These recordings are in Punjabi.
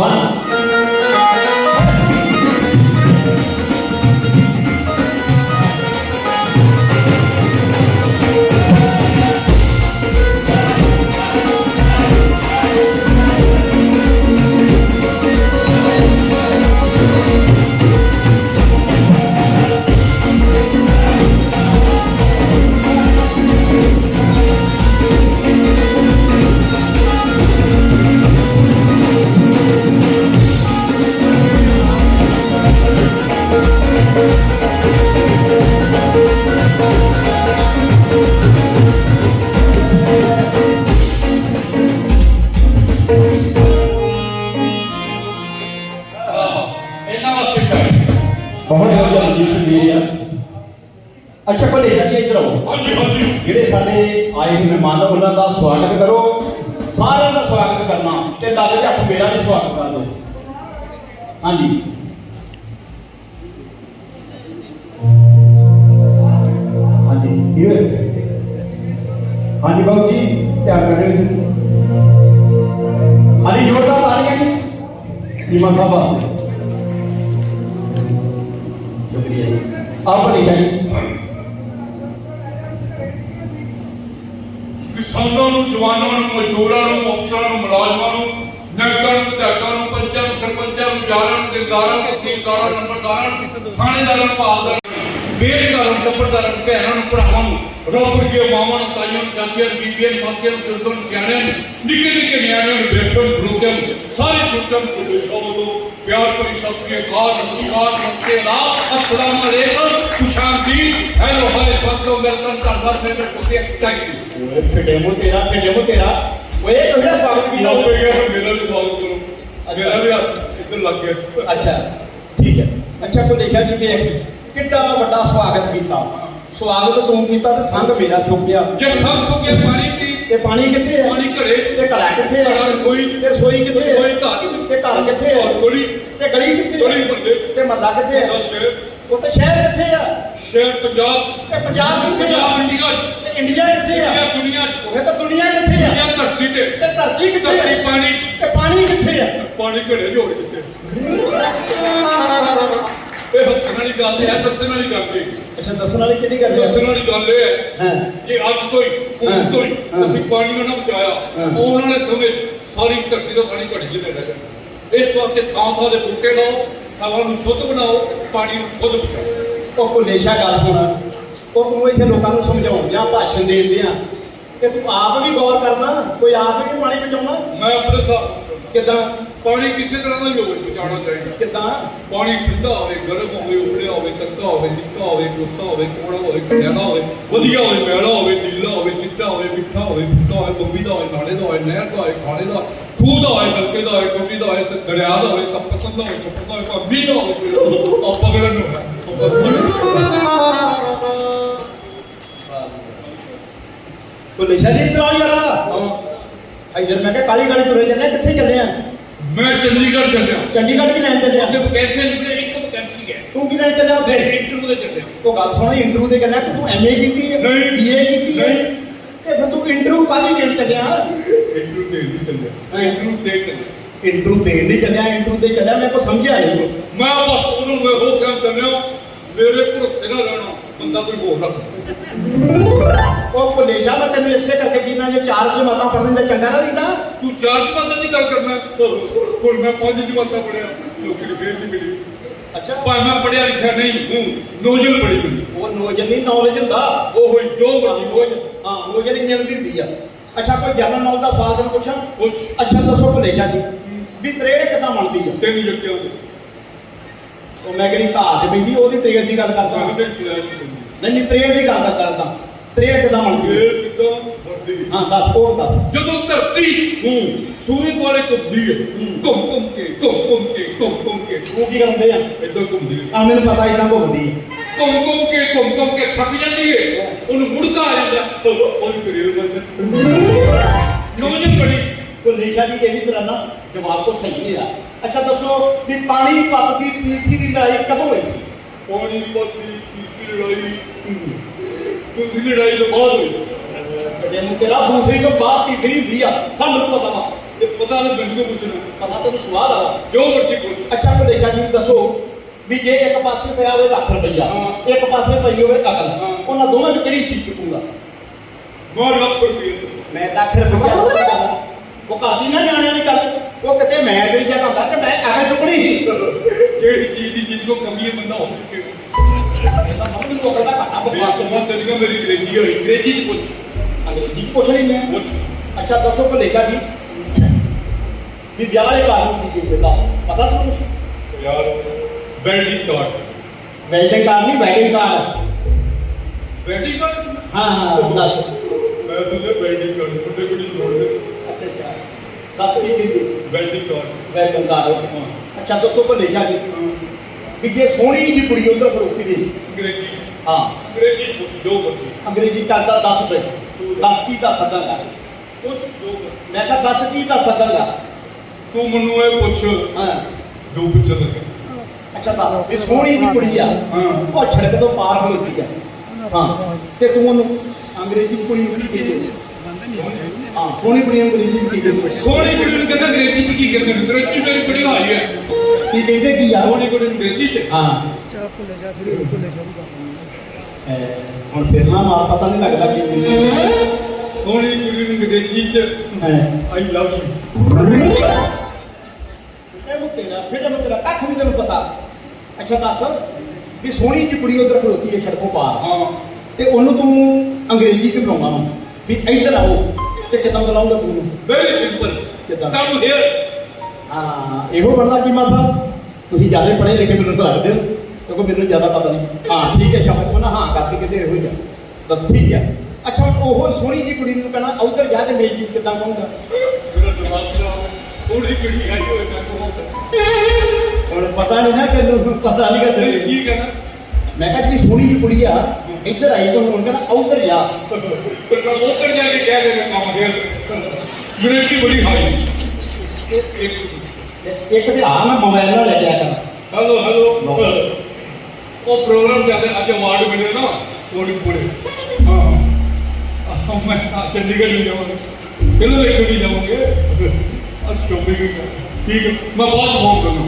ਬਣ ਬਹੁਤ ਵਧੀਆ ਜੀ ਸ਼ੁਕਰੀਆ ਅੱਛਾ ਭਲੇ ਜੀ ਇੱਧਰ ਆਓ। ਹਾਂਜੀ ਹਾਂਜੀ। ਜਿਹੜੇ ਸਾਡੇ ਆਏ ਹੋਏ ਮਹਿਮਾਨ ਉਹਨਾਂ ਦਾ ਸਵਾਗਤ ਕਰੋ। ਸਾਰਿਆਂ ਦਾ ਸਵਾਗਤ ਕਰਨਾ ਤੇ ਲੱਗ ਜਾ ਹੱਥ ਮੇਰਾ ਵੀ ਸਵਾਗਤ ਕਰ ਦਿਓ। ਹਾਂਜੀ। ਹਾਂਜੀ ਕਿਵੇਂ ਹਾਂਜੀ ਬਾਬੂ ਜੀ, ਧਿਆਨ ਕਰਿਓ ਜੀ ਹਾਂਜੀ, ਜੋਰਦਾਰ ਤਾਲੀਆਂ ਜੀ। ਨੀਮਾ ਸਾਹਿਬ ਵਾਸਤੇ। ਸ਼ੁਕਰੀਆ ਜੀ। ਆਪ ਭਲੇ ਕਿਸਾਨਾਂ ਨੂੰ, ਜਵਾਨਾਂ ਨੂੰ, ਮਜ਼ਦੂਰਾਂ ਨੂੰ, ਅਫਸਰਾਂ ਨੂੰ, ਮੁਲਾਜ਼ਮਾਂ ਨੂੰ, ਨਗਰਾਂ ਵਿਧਾਇਕਾਂ ਨੂੰ ਪੰਚਾਂ ਨੂੰ ਸਰਪੰਚਾਂ ਨੂੰ ਜਾਰਾਂ ਨੂੰ, ਦਿਲਦਾਰਾਂ ਨੂੰ ਤਹਿਸੀਲਦਾਰਾਂ ਨੂੰ, ਨੰਬਰਦਾਰਾਂ ਨੂੰ, ਥਾਣੇਦਾਰਾਂ ਨੂੰ ਭਾਲਦਾਰਾਂ ਨੂੰ ਬੇਟਕਾਰਾਂ ਨੂੰ ਟੱਬਰਦਾਰਾਂ ਨੂੰ ਭੈਣਾਂ ਨੂੰ ਭਰਾਵਾਂ ਨੂੰ ਰੋਪੜ ਕੇ ਮਾਵਾਂ ਨੂੰ ਤਾਈਆਂ ਨੂੰ ਚਾਚੀਆਂ ਨੂੰ ਬੀਬੀਆਂ ਨੂੰ ਮਾਸੀਆਂ ਨੂੰ ਬਜ਼ੁਰਗਾਂ ਨੂੰ ਸਿਆਣਿਆਂ ਨੂੰ ਨਿੱਕੇ ਨਿੱਕੇ ਨਿਆਣਿਆਂ ਨੂੰ ਬੈਠਿਆਂ ਨੂੰ ਬਰੋਕਿਆਂ ਨੂੰ ਸਾਰੇ ਸੁੱਤਾਂ ਨੂੰ ਤੁਹਾਡੇ ਸ਼ਬਦ ਤੋਂ ਪਿਆਰ ਭਰੀ ਸਤਿ ਸ੍ਰੀ ਅਕਾਲ ਨਮਸਕਾਰ ਨਮਸਤੇ ਲਾ ਅਸਲਾਮ ਅਲੈਕੁਮ ਖੁਸ਼ਾਮਦੀ ਹੈਲੋ ਹਾਏ ਸਭ ਤੋਂ ਵੈਲਕਮ ਕਰਦਾ ਸੇਵਾ ਚੁੱਕੇ ਥੈਂਕ ਯੂ ਓਏ ਫਿੱਟੇ ਮੂੰਹ ਤੇਰਾ ਫਿੱਟੇ ਮੂੰਹ ਤੇਰਾ ਓਏ ਇਹ ਕਿਹੜਾ ਸਵਾਗਤ ਕੀਤਾ ਲੱਗ ਗਿਆ ਗਿਆ ਕਿੱਡਾ ਵੱਡਾ ਸਵਾਗਤ ਕੀਤਾ ਸਵਾਗਤ ਤੂੰ ਕੀਤਾ ਤੇ ਸੰਗ ਮੇਰਾ ਸੁੱਕ ਗਿਆ ਜੇ ਸਭ ਤੋਂ ਕੇ ਪਾਣੀ ਪੀ ਤੇ ਪਾਣੀ ਕਿੱਥੇ ਹੈ ਪਾਣੀ ਘਰੇ ਤੇ ਘੜਾ ਕਿੱਥੇ ਹੈ ਘੜਾ ਰਸੋਈ। ਤੇ ਰਸੋਈ ਕਿੱਥੇ ਹੈ ਰਸੋਈ ਘਰ। ਤੇ ਘਰ ਕਿੱਥੇ ਹੈ ਗਲੀ ਤੇ ਗਲੀ ਕਿੱਥੇ ਗਲੀ ਹੈ ਮੁਹੱਲੇ। ਤੇ ਮਹੱਲਾ ਕਿੱਥੇ ਹੈ ਉਹ ਤੇ ਸ਼ਹਿਰ ਕਿੱਥੇ ਆ ਸ਼ਹਿਰ ਪੰਜਾਬ ਤੇ ਪੰਜਾਬ ਕਿੱਥੇ ਆ ਪੰਜਾਬ ਇੰਡੀਆ ਤੇ ਇੰਡੀਆ ਕਿੱਥੇ ਆ ਦੁਨੀਆ ਚ ਉਹ ਤਾਂ ਦੁਨੀਆ ਕਿੱਥੇ ਆ ਇੰਡੀਆ ਧਰਤੀ ਤੇ ਤੇ ਧਰਤੀ ਕਿੱਥੇ ਆ ਪਾਣੀ ਚ ਤੇ ਪਾਣੀ ਕਿੱਥੇ ਆ ਪਾਣੀ ਘਰੇ ਜੋੜ ਦਿੱਤੇ ਇਹ ਹੱਸਣ ਵਾਲੀ ਗੱਲ ਹੈ ਦੱਸਣ ਵਾਲੀ ਗੱਲ ਨਹੀਂ ਅੱਛਾ ਦੱਸਣ ਵਾਲੀ ਕਿਹੜੀ ਗੱਲ ਦੱਸਣ ਹੈ ਵਾਲੀ ਗੱਲ ਇਹ ਹੈ ਹਾਂ। ਕਿ ਅੱਜ ਤੋਂ ਹੀ ਹਾਂ, ਹੁਣ ਤੋਂ ਹੀ ਹਾਂ। ਅਸੀਂ ਪਾਣੀ ਨੂੰ ਨਾ ਬਚਾਇਆ। ਹਾਂ। ਆਉਣ ਵਾਲੇ ਸਮੇਂ 'ਚ ਸਾਰੀ ਧਰਤੀ ਦਾ ਪਾਣੀ ਘਟ ਜਿੰਨੇ ਰਹਿ ਜਾਣਾ। ਇਸ ਵਾਸਤੇ ਥਾਂ ਥਾਂ ਦੇ ਬੂਟੇ ਲਾਓ ਹਵਾ ਨੂੰ ਸ਼ੁੱਧ ਬਣਾਓ ਪਾਣੀ ਨੂੰ ਖੁਦ ਬਚਾਓ। ਉਹ ਭੁਲੇਸ਼ਾ ਗੱਲ ਸੁਣ। ਉਹ ਤੂੰ ਇੱਥੇ ਲੋਕਾਂ ਨੂੰ ਸਮਝਾਉਂਦਿਆਂ ਭਾਸ਼ਣ ਦੇਂਦਿਆਂ ਕਿ ਤੂੰ ਆਪ ਵੀ ਗੌਰ ਕਰਦਾ ਕੋਈ ਆਪ ਵੀ ਨੀ ਪਾਣੀ ਬਚਾਉਣਾ? ਮੈਂ ਆਪਣੇ ਸਾਹ ਕਿਦਾਂ? ਪਾਣੀ ਕਿਸੇ ਤਰ੍ਹਾਂ ਦਾ ਹੀ ਹੋਵੇ ਬਚਾਉਣਾ ਚਾਹੀਦਾ ਕਿਦਾਂ ਪਾਣੀ ਠੰਡਾ ਹੋਵੇ ਗਰਮ ਹੋਵੇ ਉਬਲਿਆ ਹੋਵੇ ਤੱਤਾ ਹੋਵੇ ਨਿੱਕਾ ਹੋਵੇ ਗੁੱਸਾ ਹੋਵੇ ਕੋੜਾ ਹੋਵੇ ਸਿਆਣਾ ਹੋਵੇ ਵਧੀਆ ਹੋਵੇ ਮੈਲਾ ਹੋਵੇ ਨੀਲਾ ਹੋਵੇ ਚਿੱਟਾ ਹੋਵੇ ਮਿੱਠਾ ਹੋਵੇ ਫਿੱਕਾ ਹੋਵੇ ਬੰਬੀ ਦਾ ਹੋਵੇ ਨਾਲੇ ਦਾ ਹੋਵੇ ਨਹਿਰ ਦਾ ਹੋਵੇ ਖਾਣੇ ਦਾ ਖੂਹ ਦਾ ਹੋਵੇ ਨਲਕੇ ਦਾ ਹੋਵੇ ਟੁੱਟੀ ਦਾ ਹੋਵੇ ਤੇ ਦਰਿਆ ਦਾ ਹੋਵੇ ਤਪਸਨ ਦਾ ਹੋਵੇ ਛੱਪੜ ਦਾ ਹੋਵੇ ਭਾਬੀ ਦਾ ਹੋਵੇ ਆ ਪਗੜਨ ਨੂੰ ਭੁਲੇਸ਼ਾ ਨਹੀਂ ਇਤਰਾ ਯਾਰ ਇਧਰ ਮੈਂ ਕਿਹਾ ਕਾਲੀ ਕਾਲੀ ਤੁਰੇ ਚੱਲੇ ਕਿੱਥੇ ਚੱਲੇ ਆ ਮੈਂ ਚੰਡੀਗੜ੍ਹ ਚੱਲਿਆ। ਚੰਡੀਗੜ੍ਹ ਕੀ ਲੈਣ ਚੱਲੇ ਉੱਥੇ ਆ ਵਕੈਂਸੀ ਇੱਕ ਵਕੈਂਸੀ ਹੈ ਤੂੰ ਕੀ ਲੈਣ ਚੱਲਿਆ ਉੱਥੇ? ਇੰਟਰਵਿਊ ਦੇ ਚੱਲਿਆ। ਤੂੰ ਗੱਲ ਸੁਣ ਇੰਟਰਵਿਊ ਤੇ ਕਹਿੰਦਾ ਕਿ ਤੂੰ ਐਮਏ ਕੀਤੀ ਹੈ ਨਹੀਂ। ਬੀਏ ਕੀਤੀ ਹੈ। ਤੇ ਫਿਰ ਤੂੰ ਇੰਟਰਵਿਊ ਕਾਹਦੀ ਦੇਣ ਚੱਲਿਆ? ਇੰਟਰਵਿਊ ਦੇ ਨਹੀਂ ਚੱਲਿਆ। ਇੰਟਰਵਿਊ ਦੇ ਚੱਲਿਆ। ਇੰਟਰਵਿਊ ਦੇਣ ਨਹੀਂ ਚੱਲਿਆ ਇੰਟਰਵਿਊ ਤੇ ਚੱਲਿਆ ਮੈਂ ਕੋ ਸਮਝਿਆ ਨਹੀਂ। ਮੈਂ ਬਸ ਉਹਨੂੰ ਮੈਂ ਉਹ ਕਹਿਣਾ ਚਾਹੁੰਦਾ ਮੇਰੇ ਭਰੋਸੇ ਨਾ ਰਹਿਣਾ। ਬੰਦਾ ਕੋਈ ਹੋਰ ਰੱਖ। ਉਹ ਭੁਲੇਸ਼ਾ ਮੈਂ ਤੈਨੂੰ ਇਸੇ ਕਰਕੇ ਕਿਹਾ ਜੇ ਚਾਰ ਜਮਾਤਾਂ ਪੜ੍ਹਨ ਦਾ ਚੰਗਾ ਨਾ ਰਹਿੰਦਾ ਤੂੰ ਚਾਰ ਜਮਾਤਾਂ ਦੀ ਗੱਲ ਕਰਨਾ। ਹੁਣ ਮੈਂ ਪੰਜ ਜਮਾਤਾਂ ਪੜਿਆ ਨੌਕਰੀ ਫੇਰ ਨਹੀਂ ਮਿਲੀ। ਅੱਛਾ। ਭਾਵੇਂ ਮੈਂ ਪੜਿਆ ਲਿਖਿਆ ਨਹੀਂ ਹੂੰ। ਨੋਜਲ ਬੜੀ ਮਿਲੀ। ਉਹ ਨੌਜਵਾਨ ਨਹੀਂ ਨੌਲੇਜ ਹੁੰਦਾ। ਉਹ ਹੋਈ ਜੋ ਮਰਜ਼ੀ। ਨੌਜ ਹਾਂ ਨੌਜਵਾਨ ਹੀ ਮਿਲਦੀ ਹੁੰਦੀ ਆ। ਅੱਛਾ ਕੋਈ ਜਨਰਲ ਨੌਲੇਜ ਦਾ ਸਵਾਲ ਤੈਨੂੰ ਪੁੱਛਾਂ? ਕੁਛ ਅੱਛਾ ਦੱਸੋ ਭੁਲੇਸ਼ਾ ਜੀ ਵੀ ਤਰੇੜ ਕਿੱਦਾਂ ਬਣਦੀ ਆ? ਤਿੰਨ ਜੱਕਿਆਂ। ਦੇ ਉਹ ਮੈਂ ਕਿਹੜੀ ਘਾਹ ਤੇ ਬੈਠੀ ਉਹਦੀ ਤਰੇੜ ਦੀ ਗੱਲ ਕਰਦਾ। ਨਹੀਂ ਨਹੀਂ ਤਰੇੜ ਦੀ ਗੱਲ ਕਰਦਾ। ਤਰੇੜ ਕਿੱਦਾਂ ਬਣਦੀ? ਫੇਰ ਕਿਦਾਂ ਵਰਦੀ ਹਾਂ ਦੱਸ ਉਹ ਦੱਸ। ਜਦੋਂ ਧਰਤੀ ਹੂੰ। ਸੂਰਜ ਦੁਆਲੇ ਘੁੰਮਦੀ ਹੈ। ਘੁੰਮ ਘੁੰਮ ਕੇ ਘੁੰਮ ਘੁੰਮ ਕੇ ਘੁੰਮ ਘੁੰਮ ਕੇ। ਉਹ ਕੀ ਕਰਦੇ ਆ? ਇਦਾਂ ਘੁੰਮਦੀ ਆ ਮੈਨੂੰ ਪਤਾ ਇਦਾਂ ਘੁੰਮਦੀ ਘੁੰਮ ਘੁੰਮ ਕੇ ਘੁੰਮ ਘੁੰਮ ਕੇ ਥੱਕ ਜਾਂਦੀ ਹੈ। ਉਹਨੂੰ ਮੁੜਕਾ ਆ ਜਾਂਦਾ। ਉਹ- ਉਹਦੀ ਕਰੀਰ ਬਣ ਜਾਂਦੀ ਨੌਜਵਾਨ ਬੜੀ ਭੁਲੇਸ਼ਾ ਜੀ ਇਹ ਵੀ ਤਰ੍ਹਾਂ ਨਾ ਜਵਾਬ ਕੋ ਸਹੀ ਨਹੀਂ ਆ ਅੱਛਾ ਦੱਸੋ ਵੀ ਪਾਣੀ ਪੱਤ ਦੀ ਤੀਸਰੀ ਲੜਾਈ ਕਦੋਂ ਹੋਈ ਸੀ? ਪਾਣੀ ਪੱਤੀ ਤੀਸਰੀ ਲੜਾਈ ਤੀਸਰੀ ਲੜਾਈ ਤੋਂ ਬਾਅਦ ਹੋਈ ਸੀ। ਨੂੰ ਤੇਰਾ ਦੂਸਰੀ ਤੋਂ ਬਾਅਦ ਤੀਸਰੀ ਹੁੰਦੀ ਆ। ਸਾਨੂੰ ਪਤਾ ਵਾ। ਇਹ ਪਤਾ ਤਾਂ ਮੈਨੂੰ ਪੁੱਛਣਾ? ਪਤਾ ਤੈਨੂੰ ਸਵਾਦ ਆ। ਜੋ ਮਰਜ਼ੀ ਪੁੱਛ। ਅੱਛਾ ਕਲੇਸ਼ਾ ਜੀ ਦੱਸੋ ਵੀ ਜੇ ਇੱਕ ਪਾਸੇ ਪਿਆ ਹੋਵੇ ਲੱਖ ਰੁਪਈਆ। ਇੱਕ ਪਾਸੇ ਪਈ ਹੋਵੇ ਅਕਲ। ਉਹਨਾਂ ਦੋਵਾਂ ਚੋਂ ਕਿਹੜੀ ਚੀਜ਼ ਚੁੱਕੂਗਾ? ਮੈਂ ਲੱਖ ਰੁਪਏ ਮੈਂ ਲੱਖ ਰੁਪਈਆ। ਉਹ ਘਰ ਦੀ ਨਾ ਜਾਣਿਆ ਨਹੀਂ ਕਰਦੇ ਉਹ ਕਿਤੇ ਮੈਂ ਤੇਰੀ ਜਗ੍ਹਾ ਹੁੰਦਾ ਤੇ ਮੈਂ ਅਕਲ ਚੁੱਕਣੀ ਸੀ। ਜਿਹੜੀ ਚੀਜ਼ ਦੀ ਜਿੰਨ ਕੋ ਕਮੀ ਹੈ ਬੰਦਾ ਹੋ ਚੁੱਕੇ। ਇਹਦਾ ਮਤਲਬ ਨੂੰ ਅਕਲ ਦਾ ਘਾਟਾ ਬਕਵਾਸ ਕਰਨਾ। ਤਰੀਕਾ ਮੇਰੀ ਅੰਗਰੇਜ਼ੀ ਹੋਈ। ਅੰਗਰੇਜ਼ੀ ਚ ਪੁੱਛ। ਅੰਗਰੇਜ਼ੀ ਪੁੱਛ ਲਈ ਮੈਂ। ਪੁੱਛ। ਅੱਛਾ ਦੱਸੋ ਕਲੇਸ਼ਾ ਜੀ। ਵੀ ਵਿਆਹ ਵਾਲੇ ਘਰ ਨੂੰ ਕੀ ਕਹਿੰਦੇ ਦੱਸ ਪਤਾ ਤੁਹਾਨੂੰ ਕੁਛ? ਯਾਰ ਵੈਲਡਿੰਗ ਕਾਰਡ ਵੈਲਡਿੰਗ ਕਾਰ ਨਹੀਂ ਵੈਡਿੰਗ ਕਾਰ ਵੈਲਡਿੰਗ ਕਾਰਡ ਹਾਂ ਹਾਂ ਦੱਸ। ਮੈਂ ਤੁझे ਵੈਲਡਿੰਗ ਕਾਰਡ ਵੱਡੇ ਵੱਡੀ ਜੋੜ ਦੇ ਦੱਸ ਕੀ ਕਹਿੰਦੇ ਵੈਲਡਿੰਗ ਕਾਰਡ ਵੈਲਡਿੰਗ ਕਾਰ ਅੱਛਾ ਦੱਸੋ ਕਲੇਸ਼ਾ ਜੀ ਵੀ ਜੇ ਸੋਹਣੀ ਜੀ ਕੁੜੀ ਉਧਰ ਖੜੋਤੀ ਦੇ ਅੰਗਰੇਜ਼ੀ। ਹਾਂ। ਅੰਗਰੇਜ਼ੀ ਪੁੱਛ ਜੋ ਮਰਜ਼ੀ ਅੰਗਰੇਜ਼ੀ ਚੱਲਦਾ ਦੱਸ ਪਏ ਦੱਸ ਕੀ ਦਾ ਸੱਦਣਗਾ ਪੁੱਛ ਜੋ ਮਰਜ਼ੀ। ਮੈਂ ਕਿਹਾ ਦੱਸ ਕੀ ਦਾ ਸੱਦਣਗਾ ਤੂੰ ਮੈਨੂੰ ਇਹ ਪੁੱਛ। ਹਾਂ। ਜੋ ਪੁੱਛਦਾ ਸੀ ਅੱਛਾ ਦੱਸ। ਵੀ ਸੋਹਣੀ ਜੀ ਕੁੜੀ ਆ। ਹਾਂ। ਉਹ ਛੜਕ ਤੋਂ ਪਾਰ ਖਲੋਤੀ ਆ। ਹਾਂ। ਤੇ ਤੂੰ ਉਹਨੂੰ ਅੰਗਰੇਜ਼ੀ ਕੁੜੀ ਨੂੰ ਕੀ ਕਹਿੰਦੇ ਸੋਹਣੀ ਕੁੜੀ ਨੂੰ ਅੰਗਰੇਜ਼ੀ ਚ ਕੀ ਕਹਿੰਦੇ ਸੋਹਣੀ ਕੁੜੀ ਨੂੰ ਕਹਿੰਦਾ ਅੰਗਰੇਜ਼ੀ ਚ ਕੀ ਕਹਿੰਦੇ ਨੇ ਅੰਗਰੇਜ਼ੀ ਮੇਰੀ ਬੜੀ ਹਾਈ ਹੈ। ਕੀ ਕਹਿੰਦੇ ਕੀ ਆ ਸੋਹਣੀ ਕੁੜੀ ਨੂੰ ਅੰਗਰੇਜ਼ੀ ਚ? ਹਾਂ। ਚਾਹ ਭੁੱਲੇ ਜਾ ਫਿਰ ਇਹ ਭੁੱਲੇ ਜਾਊਗਾ ਹੁਣ ਸਿਰ ਨਾ ਮਾਰ ਪਤਾ ਨਹੀਂ ਲੱਗਦਾ ਕੀ ਕਹਿੰਦੇ ਸੋਹਣੀ ਕੁੜੀ ਨੂੰ ਅੰਗਰੇਜ਼ੀ ਚ? ਹੈ ਆਈ ਲਵ ਯੂ ਇਹ ਮੂੰ ਤੇਰਾ ਫਿਰ ਮੈਂ ਤੇਰਾ ਕੱਖ ਨਹੀਂ ਤੈਨੂੰ ਪਤਾ। ਅੱਛਾ ਦੱਸ ਵੀ ਸੋਹਣੀ ਜੀ ਕੁੜੀ ਉਧਰ ਖਲੋਤੀ ਹੈ ਸੜਕੋਂ ਪਾਰ। ਹਾਂ। ਤੇ ਉਹਨੂੰ ਤੂੰ ਅੰਗਰੇਜ਼ੀ ਚ ਬੁਲਾਉਣਾ ਵਾ। ਵੀ ਇੱਧਰ ਆਓ ਤੇ ਕਿਦਾਂ ਬੁਲਾਉਂਗਾ ਤੂੰ? ਉਹਨੂੰ? ਵੈਰੀ ਸਿੰਪਲ ਕਿੱਦਾਂ? ਕਮ ਹੇਅਰ ਹਾਂ ਇਹੋ ਬਣਦਾ ਚੀਮਾ ਸਾਹਿਬ ਤੁਸੀਂ ਜ਼ਿਆਦਾ ਪੜ੍ਹੇ ਲਿਖੇ ਮੈਨੂੰ ਲੱਗਦੇ ਹੋ ਕਿਉਂਕਿ ਮੈਨੂੰ ਜ਼ਿਆਦਾ ਪਤਾ ਨਹੀਂ। ਹਾਂ ਠੀਕ ਹੈ ਸ਼ਾਬਾਸ਼ ਉਹਨਾਂ ਹਾਂ ਕਰਦੀ ਕਿਤੇ ਇਹੋ ਹੀ ਆ। ਦੱਸ ਠੀਕ ਹੈ। ਅੱਛਾ ਉਹ ਸੋਹਣੀ ਜੀ ਕੁੜੀ ਨੂੰ ਕਹਿਣਾ ਉਧਰ ਜਾ ਕੇ ਅੰਗਰੇਜ਼ੀ ਚ ਕਿਦਾਂ ਕਹੂੰਗਾ? ਮੇਰਾ ਦਿਮਾਗ ਖਰਾਬ ਸੋਹਣੀ ਕੁੜੀ ਆਈ ਹੋਏ ਮੈਂ ਕਹੂੰਗਾ ਹੁਣ ਪਤਾ ਨਹੀਂ ਨਾ ਕਿ ਪਤਾ ਨਹੀਂ ਕਿ ਕੀ ਕਹਿਣਾ ਮੈਂ ਕਿਹਾ ਜਿਹੜੀ ਸੋਹਣੀ ਜੀ ਕੁੜੀ ਆ ਇੱਧਰ ਆਈ ਤਾਂ ਹੁਣ ਕਹਿਣਾ ਉਧਰ ਜਾ। ਪਰ ਮੈਂ ਉੱਧਰ ਜਾ ਕੇ ਕਹਿ ਦੇਣਾ ਕੰਮ ਹੇਅਰ ਅੰਗਰੇਜ਼ੀ ਬੜੀ ਹਾਈ। ਇੱਕ ਤੇ ਤੇ ਆ ਮੈਂ ਮੋਬਾਈਲ ਨਾਲ ਲੈ ਆ ਕਰ ਹੈਲੋ ਹੈਲੋ. ਉਹ ਪ੍ਰੋਗਰਾਮ ਜਾਂਦੇ ਅੱਜ ਅਵਾਰਡ ਮਿਲੇ ਨਾ ਕੋੜੀ ਕੋੜੇ। ਹਾਂ। ਮੈਂ ਚੰਡੀਗੜ੍ਹ ਵੀ ਜਾਵਾਂਗਾ। ਕਿਹਨੂੰ ਲੈ ਕੇ ਜਾਵਾਂਗੇ? ਅੱਛਾ ਵੀ ਠੀਕ ਮੈਂ ਬਹੁਤ ਫੋਨ ਕਰਨਾ।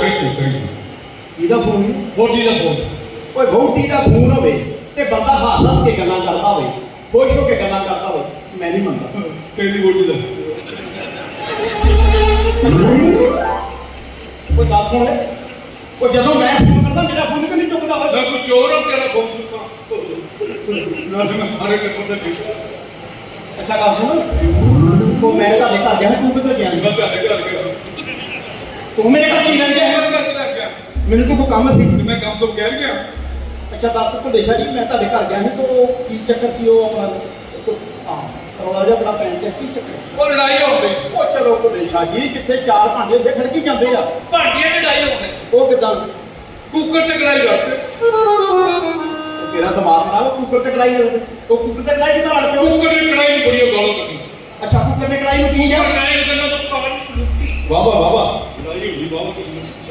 ਥੈਂਕ ਯੂ ਥੈਂਕ ਯੂ ਇਹਦਾ ਫੋਨ ਫੋਟੀ ਦਾ ਫੋਨ ਓਏ ਬਹੁਤੀ ਦਾ ਫੋਨ ਹੋਵੇ ਤੇ ਬੰਦਾ ਹੱਸ ਹੱਸ ਕੇ ਗੱਲਾਂ ਕਰਦਾ ਹੋਵੇ ਖੁਸ਼ ਹੋ ਕੇ ਗੱਲਾਂ ਕਰਦਾ ਹੋਵੇ ਮੈਂ ਨਹੀਂ ਮੰਨਦਾ। ਤੇਰੀ ਬੋਟੀ ਦਾ ਕੋਈ ਗੱਲ ਸੁਣ ਲੈ। ਉਹ ਜਦੋਂ ਮੈਂ ਫੋਨ ਕਰਦਾ ਮੇਰਾ ਫੋਨ ਕਿਉਂ ਨਹੀਂ ਚੁੱਕਦਾ ਮੈਂ ਵਾ ਕੋਈ ਚੋਰ ਹਾਂ ਤੇਰਾ ਫੋਨ ਚੁੱਕਾ। ਨਾ ਮੈਂ ਸਾਰੇ ਦਾ ਠੀਕ ਅੱਛਾ ਗੱਲ ਸੁਣ। ਉਹ ਮੈਂ ਤੁਹਾਡੇ ਘਰ ਗਿਆ ਤੂੰ ਕਿੱਧਰ ਗਿਆ? ਮੈਂ ਤੁਹਾਡੇ ਘਰ ਗਿਆ। ਤੂੰ ਮੇਰੇ ਘਰ ਕੀ ਮੈਂ ਲੱਗ ਗਿਆ। ਮੈਨੂੰ ਤੂੰ ਕੋਈ ਕੰਮ ਸੀ? ਮੈਂ ਕੰਮ ਤੋਂ ਕਹਿ ਗਿਆ। ਅੱਛਾ ਦੱਸ ਭੁਲੇਸ਼ਾ ਜੀ ਮੈਂ ਤੁਹਾਡੇ ਘਰ ਗਿਆ ਸੀ ਤੇ ਉਹ ਕੀ ਚੱਕਰ ਸੀ ਉਹ ਆਪਣਾ? ਹਾਂ ਰੌਲਾ ਜਿਹਾ ਬੜਾ ਪੈਣ ਤੇ ਕੀ ਚੱਕਰ? ਉਹ ਲੜਾਈ ਹੋ ਗਈ। ਉਹ ਚਲੋ ਭੁਲੇਸ਼ਾ ਜੀ ਜਿੱਥੇ ਚਾਰ ਭਾਂਡੇ ਦੇ ਖੜਕੀ ਜਾਂਦੇ ਆ? ਭਾਂਡੀਆਂ ਦੀ ਲੜਾਈ ਹੋ ਗਈ। ਉਹ ਕਿਦਾਂ? ਕੁੱਕਰ ਤੇ ਲੜਾਈ ਕਰਦੇ ਤੇਰਾ ਦਿਮਾਗ ਹੈ, ਕੁੱਕਰ ਤੇ ਕੜਾਈ ਹੋਵੇ ਉਹ ਕੁੱਕਰ ਤੇ ਕੜਾਈ ਕਿਦਾਂ ਲੜ ਪਿਓ ਕੁੱਕਰ ਦੀ ਲੜਾਈ ਨੂੰ ਬੜੀ ਗਾਲਾਂ ਕੱਢੀ ਅੱਛਾ ਕੁੱਕਰ ਨੇ ਕੜਾਈ ਨੂੰ ਕੀ ਗਿਆ ਕੁੱਕਰ ਲੜਾਈ ਕਰਨਾ ਤਾਂ ਪਾਣੀ ਕੁਲੁੱਤੀ ਵਾਹ ਵਾਹ ਵਾਹ ਵਾਹ। ਲੜਾਈ ਹੋਈ ਬਾਬਾ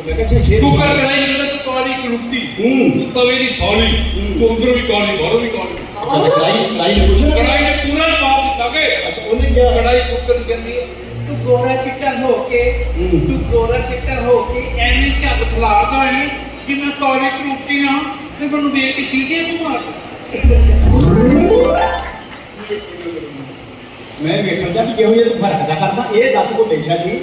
ਮੈਂ ਕਿਹਾ ਛੇ ਛੇ ਕੁੱਕਰ ਲੜਾਈ। ਕਰਨਾ ਪਾਣੀ ਕੁਲੁੱਤੀ ਹੂੰ। ਤਵੇ ਦੀ ਸੌਲੀ। ਤੂੰ ਅੰਦਰ ਵੀ ਕਾਲੀ ਬਾਹਰੋਂ ਵੀ ਕਾਲੀ ਅੱਛਾ ਤੇ ਕੜਾਈ ਕੜਾਈ ਨੂੰ ਪੁੱਛ ਨਾ? ਲੜਾਈ ਨੇ ਪੂਰਾ ਜਵਾਬ ਦਿੱਤਾ ਕਿ ਅੱਛਾ ਉਹਨੇ ਕਿਹਾ? ਲੜਾਈ ਕੁੱਕਰ ਨੂੰ ਕਹਿੰਦੀ ਹੈ। ਤੂੰ ਗੋਰਾ ਚਿੱਟਾ ਹੋ ਕੇ ਹੂੰ। ਤੂੰ ਗੋਰਾ ਚਿੱਟਾ ਹੋ ਕੇ ਐਵੇਂ ਝੱਗ ਖਲਾਰਦਾ ਹੈ ਜਿਵੇਂ ਕੌੜੀ ਕਰੂਟੀ ਨਾ ਤੇ ਮੈਨੂੰ ਵੇਖ ਕੇ ਸੀਟੀਆਂ ਤੂੰ ਮਾਰ ਮੈਂ ਵੇਖਣ ਦਾ ਵੀ ਜਿਹੋ ਜਿਹਾ ਤੂੰ ਫ਼ਰਕ ਦਾ ਕਰਦਾ। ਇਹ ਦੱਸ ਕੋ ਦੇਸ਼ਾ ਜੀ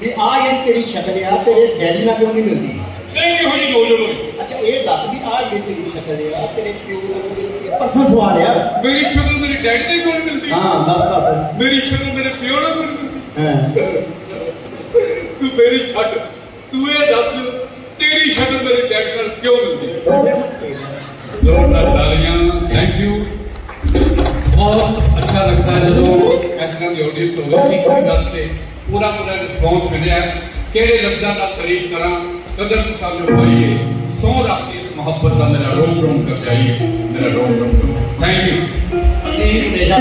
ਵੀ ਆ ਜਿਹੜੀ ਤੇਰੀ ਸ਼ਕਲ ਆ ਤੇਰੇ ਡੈਡੀ ਨਾਲ ਕਿਉਂ ਨਹੀਂ ਮਿਲਦੀ? ਨਹੀਂ ਇਹੋ ਜਿਹੀ ਲੋਜ ਹੋਈ ਅੱਛਾ ਇਹ ਦੱਸ ਵੀ ਆ ਜਿਹੜੀ ਤੇਰੀ ਸ਼ਕਲ ਆ ਤੇਰੇ ਪਿਓ ਦਾ ਪਰਸਨਲ ਸਵਾਲ ਆ। ਮੇਰੀ ਸ਼ਕਲ ਮੇਰੇ ਡੈਡ ਕਿਉਂ ਨਹੀਂ ਮਿਲਦੀ ਹਾਂ ਦੱਸ ਦੱਸ। ਮੇਰੀ ਸ਼ਕਲ ਮੇਰੇ ਪਿਓ ਨਾਲ ਮਿਲਦੀ ਹਾਂ। ਤੂੰ ਮੇਰੀ ਛੱਡ ਤੂੰ ਇਹ ਦੱਸ ਤੇਰੀ ਸ਼ਕਲ ਮੇਰੇ ਡੈਡ ਨਾਲ ਕਿਉਂ ਮਿਲਦੀ ਜ਼ੋਰਦਾਰ ਤਾਲੀਆਂ ਥੈਂਕ ਯੂ ਬਹੁਤ ਅੱਛਾ ਲੱਗਦਾ ਜਦੋਂ ਇਸ ਤਰ੍ਹਾਂ ਦੀ ਆਡੀਅנס ਹੋਵੇ ਕਿ ਕੋਈ ਗੱਲ ਤੇ ਪੂਰਾ ਪੂਰਾ ਰਿਸਪੌਂਸ ਮਿਲਿਆ। ਕਿਹੜੇ ਲਫ਼ਜ਼ਾਂ ਦਾ ਤਾਰੀਫ ਕਰਾਂ ਕਦਰ ਸਾਨੂੰ ਪਾਈਏ ਸੌ ਰੱਖਦੀ ਇਸ ਮੁਹੱਬਤ ਦਾ ਮੇਰਾ ਰੋਮ ਰੋਮ ਕਰ ਜਾਈਏ, ਮੇਰਾ ਰੋਮ ਰੋਮ ਥੈਂਕ ਯੂ ਅਸੀਂ ਦੇਸ਼ਾ